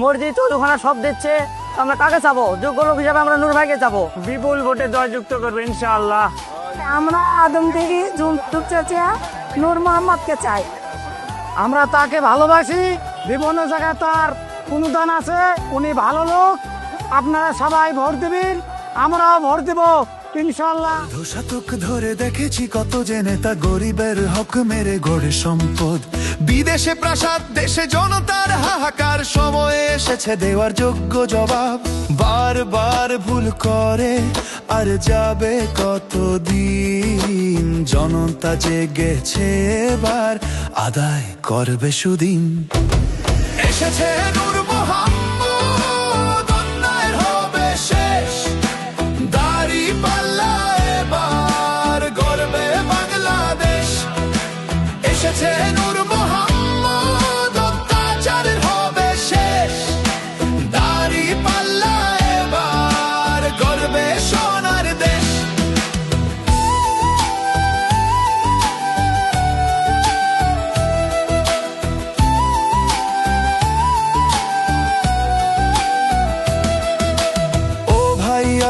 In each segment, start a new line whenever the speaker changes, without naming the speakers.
মসজিদ চৌধুখানা সব দিচ্ছে আমরা কাকে চাবো? যোগ্য লোক হিসাবে আমরা নূর ভাইকে চাবো।
বিপুল ভোটে জয়যুক্ত করবে ইনশাআল্লাহ।
আমরা আদম থেকে চাচা নূর মোহাম্মদকে চাই।
আমরা তাকে ভালোবাসি বিভিন্ন জায়গায় তার অনুদান আছে উনি ভালো লোক। আপনারা সবাই ভোট দেবেন আমরাও ভোট দেব। ইনশাআল্লাহ।
শতক ধরে দেখেছি কত যে নেতা গরিবের হক মেরে গড়ে সম্পদ। বিদেশে প্রাসাদ, দেশে জনতার হাহাকার, সময় এসেছে দেওয়ার যোগ্য জবাব। বারবার ভুল করে, আর যাবে কতদিন? জনতা জেগেছে এবার, আদায় করবে সুদিন। এসেছে নূর মোহাম্মদ।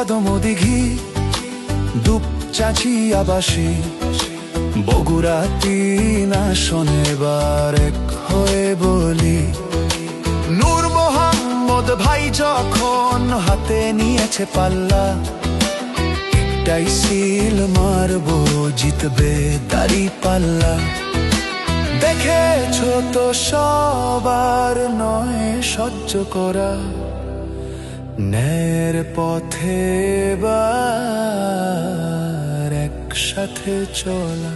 আদম দিঘি, দুপ চাচি আবাসী। বগুড়া তিন আসন এবার এক হয়ে বলি। নূর মোহাম্মদ ভাই যখন হাতে নিয়েছে পাল্লা, একটাই সিল মারবো, জিতবে দাড়ি পাল্লা। দেখেছ তো সবার নয় সহ্য করা। ন্যায়ের পথে একসাথে চলা।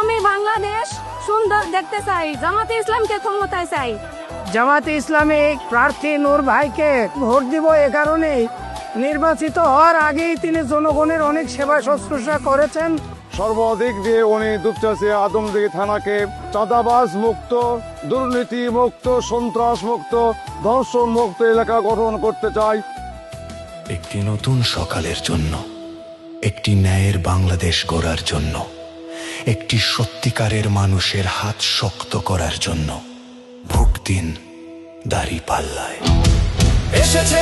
আমি বাংলাদেশ সুন্দর দেখতে চাই জামাতে ইসলামকে ক্ষমতায় চাই।
জামাতে ইসলামিক প্রার্থী নূর ভাইকে ভোট দিব এ কারণেই নির্বাচিত হওয়ার আগেই তিনি জনগণের অনেক সেবা শুশ্রূষা করেছেন।
সর্বাধিক দিয়ে উনি দুপচাচি আদমদিঘি থানাকে চাঁদাবাজ মুক্ত দুর্নীতি মুক্ত সন্ত্রাস মুক্ত ধর্ষণ মুক্ত এলাকা গঠন করতে চাই।
একটি নতুন সকালের জন্য একটি ন্যায়ের বাংলাদেশ গড়ার জন্য একটি সত্যিকারের মানুষের হাত শক্ত করার জন্য ভোট দিন দাড়ি পাল্লায়। এসেছে